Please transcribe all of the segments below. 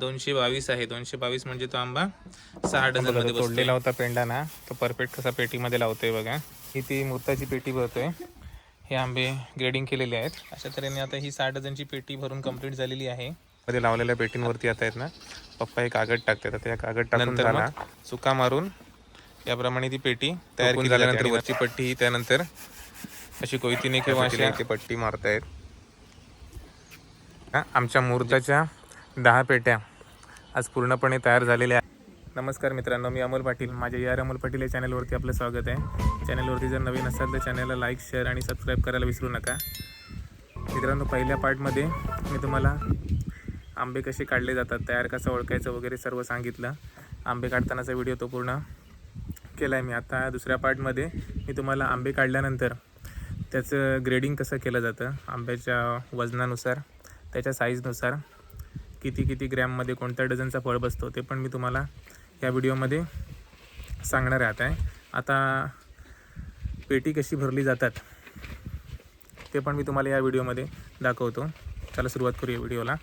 दोनशे बावीस आहे. दोनशे बावीस म्हणजे तो आंबा सहा डझनमध्ये. तोडलेला होता पेंडा ना तो परफेक्ट कसा पेटीमध्ये लावतोय बघा. ही ती मूर्ताची पेटी भरतोय. हे आंबे ग्रेडिंग केलेले आहेत. अशा तऱ्हेने आता ही सहा डझनची पेटी भरून कंप्लीट झालेली आहे. मध्ये लावलेल्या पेटींवरती आता आहेत ना पप्पा हे कागद टाकतात. आता या कागद टाकून मग सुका मारून याप्रमाणे ती पेटी तयार केली झाल्यानंतर वरची पट्टी ही त्यानंतर अशी कोयतीने किंवा अशा पट्टी मारतायत. आमच्या मुहूर्ताच्या दहा पेट्या आज पूर्णपणे तयार झालेल्या आहेत. नमस्कार मित्रांनो मी अमोल पाटील. माझ्या या अमोल पाटील या चॅनलवरती आपलं स्वागत आहे. चॅनलवरती जर नवीन असाल तर चॅनलला लाईक शेअर आणि सबस्क्राईब करायला विसरू नका. मित्रांनो पहिल्या पार्टमध्ये मी तुम्हाला आंबे कसे काढले जातात तयार कसं ओळखायचं वगैरे सर्व सांगितलं. आंबे काढतानाचा व्हिडिओ तो पूर्ण केला आहे मी. आता दुसऱ्या पार्टमध्ये मी तुम्हाला आंबे काढल्यानंतर त्याचं ग्रेडिंग कसं केलं जातं आंब्याच्या वजनानुसार त्याच्या साईजनुसार किती किती ग्रॅममध्ये कोणत्या डझनचा फळ बसतो ते पण मी तुम्हाला या व्हिडिओमध्ये सांगणार आहे आता. आता पेटी कशी भरली जातात ते पण मी तुम्हाला या व्हिडिओमध्ये दाखवतो. चला सुरुवात करूया व्हिडिओला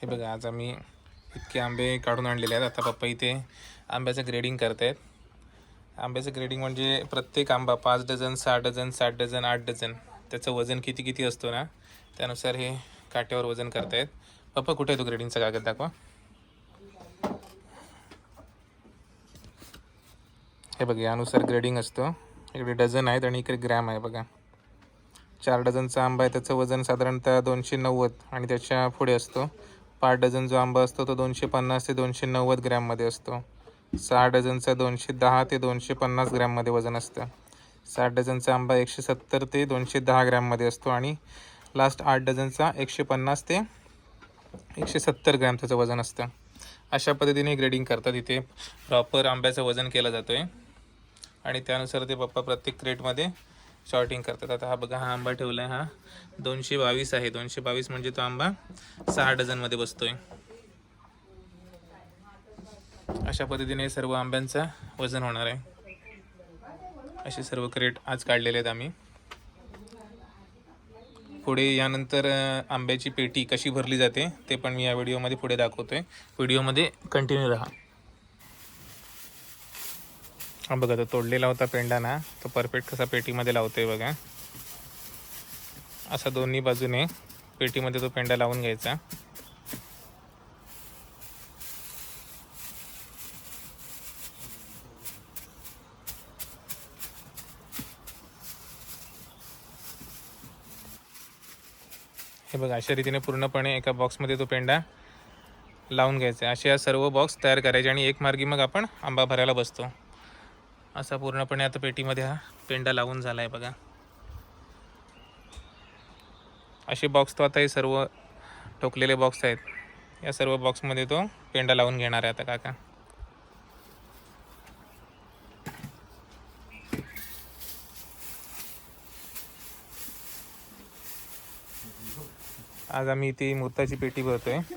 हे बघा आज आम्ही इतके आंबे काढून आणलेले आहेत. आता पप्पा इथे आंब्याचं ग्रेडिंग करत आहेत आंब्याचं ग्रेडिंग म्हणजे प्रत्येक आंबा पाच डझन सहा डझन सात डझन आठ डझन त्याचं वजन किती किती असतो ना त्यानुसार हे काट्यावर वजन करतायत. पप्पा कुठे आहे तो ग्रेडिंगचा कागद दाखवा. हे बघा यानुसार ग्रेडिंग असतं. इकडे डझन आहेत आणि इकडे ग्रॅम आहे बघा. चार डझनचा आंबा आहे त्याचं वजन साधारणतः दोनशे नव्वद आणि त्याच्या पुढे असतो. पाच डझन जो आंबा असतो तो दोनशे पन्नास ते दोनशे नव्वद ग्रॅममध्ये असतो. सहा डझनचा दोनशे दहा ते दोनशे पन्नास ग्रॅममध्ये वजन असतं. सात डझनचा आंबा एकशे सत्तर ते दोनशे दहा ग्रॅममध्ये असतो आणि लास्ट आठ डझनचा एकशे पन्नास ते एकशे सत्तर ग्रॅम त्याचं वजन असतं. अशा पद्धतीने ग्रेडिंग करतात इथे. प्रॉपर आंब्याचं वजन केलं जातो आहे आणि त्यानुसार ते पप्पा प्रत्येक क्रेटमध्ये शॉर्टिंग करतात. आता हा बघा हा आंबा ठेवला आहे हा. दोनशे बावीस आहे. दोनशे बावीस म्हणजे तो आंबा सहा डझनमध्ये बसतो आहे अशा पद्धतीने सर्व आंब्यांचं वजन होणार आहे. असे सर्व क्रेट आज काढलेले आहेत आम्ही. पुढे यानंतर आंब्याची पेटी कशी भरली जाते ते पण मी या व्हिडिओमध्ये पुढे दाखवतोय. व्हिडिओमध्ये कंटिन्यू राहा. हा बघा तो तोडलेला होता पेंडा ना तो परफेक्ट कसा पेटीमध्ये लावतोय बघा. असा दोन्ही बाजूने पेटीमध्ये तो पेंडा लावून घ्यायचा. हे बघा अशा रीतीने पूर्णपणे एका बॉक्समध्ये तो पेंडा लावून घ्यायचा असे या सर्व बॉक्स तयार करायचे आणि एक मार्गी मग आपण आंबा भरायला बसतो. असा पूर्णपणे आता पेटीमध्ये हा पेंडा लावून झाला आहे बघा. असे बॉक्स तो आता हे सर्व ठोकलेले बॉक्स आहेत. या सर्व बॉक्समध्ये तो पेंडा लावून घेणार आहे आता काका. आज आम्ही ती मूर्ताची पेटी भरतो आहे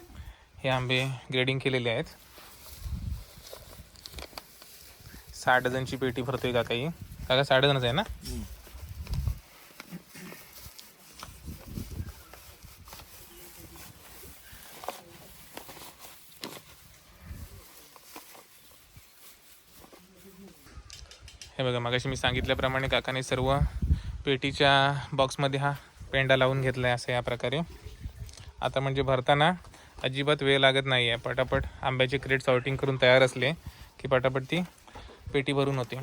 हे आंबे ग्रेडिंग केलेले आहेत. सहा डझनची पेटी भरतोय काका ही. काका सहा डझनच आहे ना? हे बघा मगाशी मी सांगितल्याप्रमाणे काकाने सर्व पेटीच्या बॉक्समध्ये हा पेंडा लावून घेतला आहे असं या प्रकारे. आता म्हणजे भरताना अजिबात वेळ लागत नाही आहे पटापट आंब्याचे क्रेट सॉर्टिंग करून तयार असले की पटापट ती पेटी भरून होते.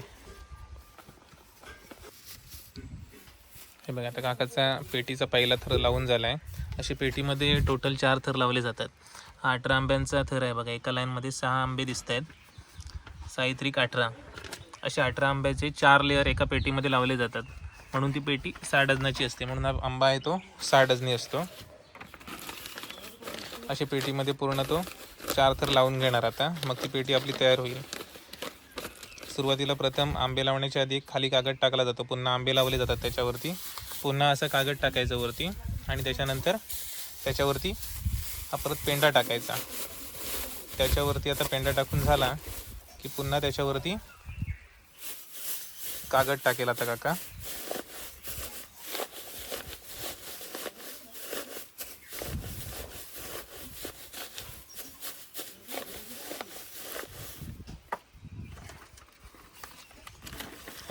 हे बघा आता काकाचा पेटीचा पहिला थर लावून झाला आहे अशी पेटीमध्ये टोटल चार थर लावले जातात. हा अठरा आंब्यांचा थर आहे बघा एका लाईनमध्ये सहा आंबे दिसत आहेत साहित्रिक अठरा. असे अठरा आंब्याचे चार लेअर एका पेटीमध्ये लावले जातात. म्हणून ती पेटी सहा डझनाची असते. म्हणून हा आंबा आहे तो सहा डझनी असतो. अशी पेटीमध्ये पूर्ण तो चार थर लावून घेणार आता. मग ती पेटी आपली तयार होईल. सुरुवातीला प्रथम आंबे लावण्याच्या आधी एक खाली कागद टाकला जातो. पुन्हा आंबे लावले जातात त्याच्यावरती. पुन्हा असं कागद टाकायचं वरती आणि त्याच्यानंतर त्याच्यावरती हा परत पेंडा टाकायचा. त्याच्यावरती आता पेंडा टाकून झाला की पुन्हा त्याच्यावरती कागद टाकेल आता काका.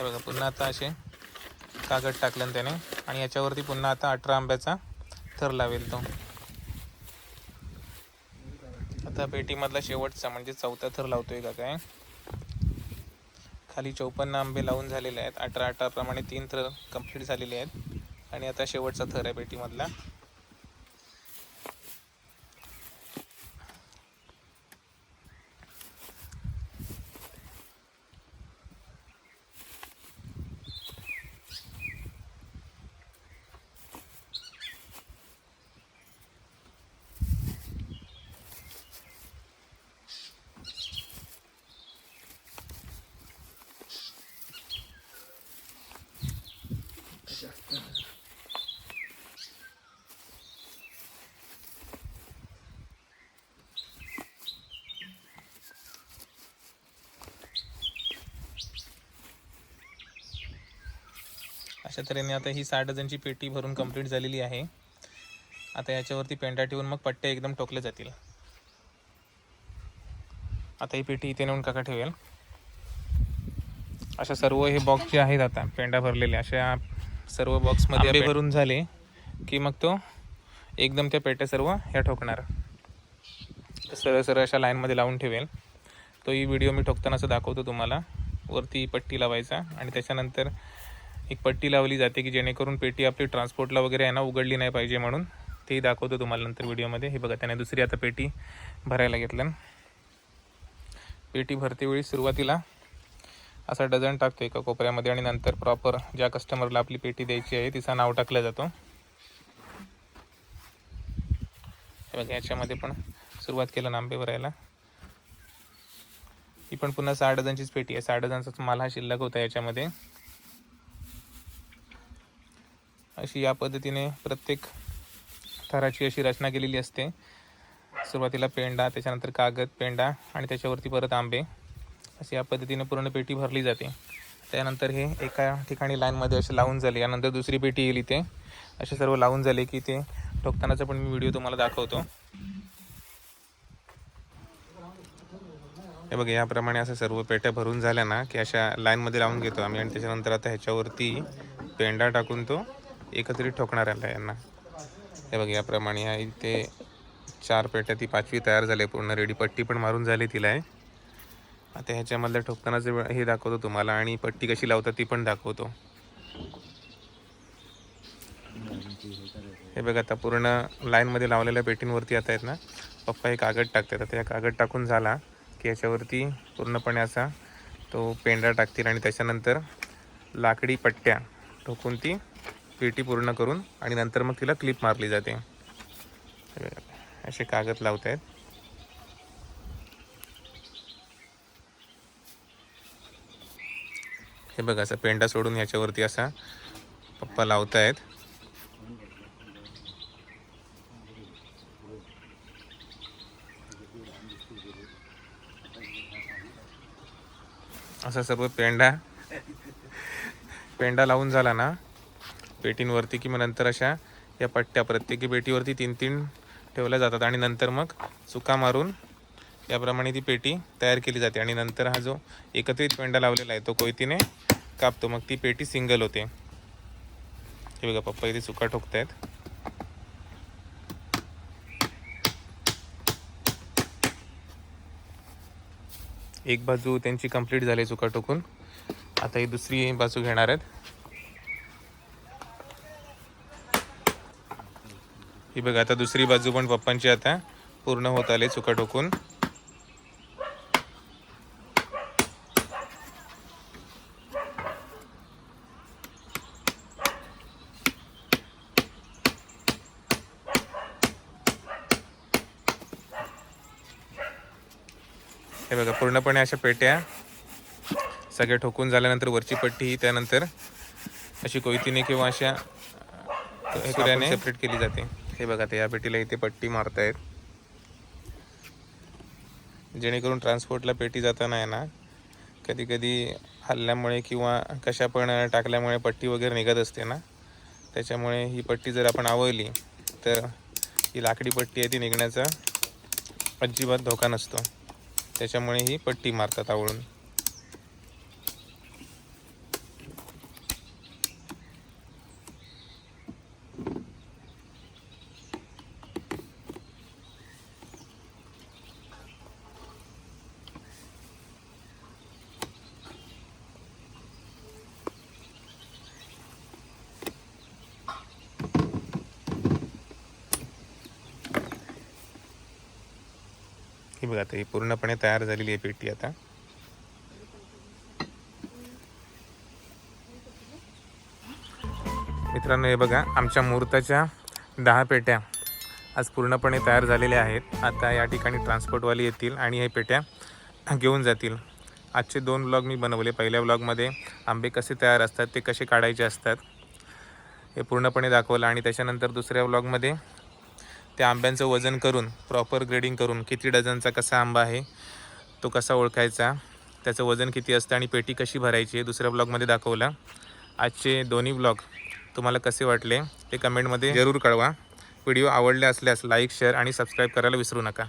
बघा पुन्हा आता असे कागद टाकलं त्याने. आणि याच्यावरती पुन्हा आता अठरा आंब्याचा थर लावेल तो. आता पेटीमधला शेवटचा म्हणजे चौथा थर लावतोय का काय? खाली चौपन्न आंबे लावून झालेले आहेत. अठरा अठरा प्रमाणे तीन थर कंप्लीट झालेले आहेत. आणि आता शेवटचा थर आहे पेटीमधला. अशा तऱ्हेने आता ही साठ डझनची पेटी भरून कंप्लीट झालेली आहे. आता याच्यावरती पेंडा ठेवून मग पट्टे एकदम टोकले जातील. आता ही पेटी इथे नेऊन काका ठेवेल. अशा सर्व हे बॉक्स जे आहेत आता पेंडा भरलेले अशा सर्व बॉक्समध्ये भरून झाले की मग तो एकदम त्या पेट्या सर्व ह्या ठोकणार. सरळ सरळ अशा लाईनमध्ये लावून ठेवेल. तो ही व्हिडिओ मी ठोकताना असं दाखवतो तुम्हाला. वरती पट्टी लावायचा आणि त्याच्यानंतर एक पट्टी लावली जाते की जेणेकरून पेटी आपली ट्रान्सपोर्टला वगैरे आहे ना उघडली नाही पाहिजे म्हणून. तेही दाखवतो तुम्हाला नंतर व्हिडिओमध्ये. हे बघा त्याने दुसरी आता पेटी भरायला घेतलं. पेटी भरते वेळी सुरुवातीला असा डझन टाकतो एका कोपऱ्यामध्ये आणि नंतर प्रॉपर ज्या कस्टमरला आपली पेटी द्यायची आहे तिचं नाव टाकलं जातो. हे बघा याच्यामध्ये पण सुरुवात केलं नांबे भरायला. ही पण पुन्हा सहा डझनचीच पेटी आहे. सहा डझनचाच माल हा शिल्लक होता याच्यामध्ये. अशी या पद्धतीने प्रत्येक थराची अशी रचना केलेली असते. सुरुवातीला पेंडा त्याच्यानंतर कागद पेंडा आणि त्याच्यावरती परत आंबे. अशी या पद्धतीने पूर्ण पेटी भरली जाते. त्यानंतर हे एका ठिकाणी लाईनमध्ये असे लावून झाले. यानंतर दुसरी पेटी येईल इथे. असे सर्व लावून झाले की ते ठोकतानाचा पण मी व्हिडिओ तुम्हाला दाखवतो. हे बघा याप्रमाणे असं सर्व पेट्या भरून झाल्या ना की अशा लाईनमध्ये लावून घेतो आम्ही. आणि त्याच्यानंतर आता ह्याच्यावरती पेंडा टाकून तो एकत्रित ठोकणार यांना. हे बघ याप्रमाणे आहे इथे चार पेट्या ती पाचवी तयार झाली पूर्ण रेडी. पट्टी पण मारून झाली तिला आहे. आता ह्याच्यामधलं ठोकतानाचं जे हे दाखवतो तुम्हाला आणि पट्टी कशी लावतात ती पण दाखवतो. हे बघा आता पूर्ण लाईनमध्ये लावलेल्या पेटींवरती आता आहेत ना पप्पा हे कागद टाकतात. आता या कागद टाकून झाला की याच्यावरती पूर्णपणे असा तो पेंडा टाकतील आणि त्याच्यानंतर लाकडी पट्ट्या ठोकून ती पेटी पूर्ण करून आणि नंतर मग तिला क्लिप मारली जाते. असे कागद लावत आहेत हे बघा असं पेंडा सोडून याच्यावरती असा पप्पा लावतायत. असा सर्व पेंडा पेंडा लावून झाला ना पेटींवरती किंवा नंतर अशा या पट्ट्या प्रत्येकी पेटीवरती तीन तीन ठेवल्या जातात. आणि नंतर मग चुका मारून याप्रमाणे ती पेटी तयार केली जाते. आणि नंतर हा जो एकत्रित पेंडा लावलेला आहे तो कोयतीने कापतो. मग ती पेटी सिंगल होते. हे बघा पप्पा इथे चुका ठोकत आहेत एक बाजू त्यांची कंप्लीट झाली चुका टोकून आता ही दुसरी बाजू घेणार आहेत. ही बघा आता दुसरी बाजू पण पप्पांची आता पूर्ण होत आले चुका टोकून हे बघा पूर्णपणे अशा पेट्या सगळ्या ठोकून झाल्यानंतर वरची पट्टी ही त्यानंतर अशी कोयतीने किंवा अशा हेकुऱ्याने सेपरेट केली जाते. हे बघा ते या पेटीला इथे पट्टी मारतायत. जेणेकरून ट्रान्सपोर्टला पेटी जाताना आहे ना कधी कधी हल्ल्यामुळे किंवा कशा पण टाकल्यामुळे पट्टी वगैरे निघत असते ना त्याच्यामुळे ही पट्टी जर आपण आवळली तर ही लाकडी पट्टी आहे ती निघण्याचा अजिबात धोका नसतो. त्याच्यामुळे ही पट्टी मारतात आवळून. ही बघा आता ही पूर्णपणे तयार झालेली आहे पेटी आता. मित्रांनो हे बघा आमच्या मुहूर्ताच्या दहा पेट्या आज पूर्णपणे तयार झालेल्या आहेत. आता या ठिकाणी ट्रान्सपोर्टवाले येतील आणि हे पेट्या घेऊन जातील. आजचे दोन व्लॉग मी बनवले. पहिल्या ब्लॉगमध्ये आंबे कसे तयार असतात ते कसे काढायचे असतात हे पूर्णपणे दाखवलं. आणि त्याच्यानंतर दुसऱ्या व्लॉगमध्ये त्या आंब्यांचं वजन करून प्रॉपर ग्रेडिंग करून किती डझनचा कसा आंबा आहे तो कसा ओळखायचा त्याचं वजन किती असतं आणि पेटी कशी भरायची हे दुसऱ्या ब्लॉगमध्ये दाखवलं. आजचे दोन्ही ब्लॉग तुम्हाला कसे वाटले ते कमेंटमध्ये जरूर कळवा. व्हिडिओ आवडले असल्यास लाईक शेअर आणि सबस्क्राईब करायला विसरू नका.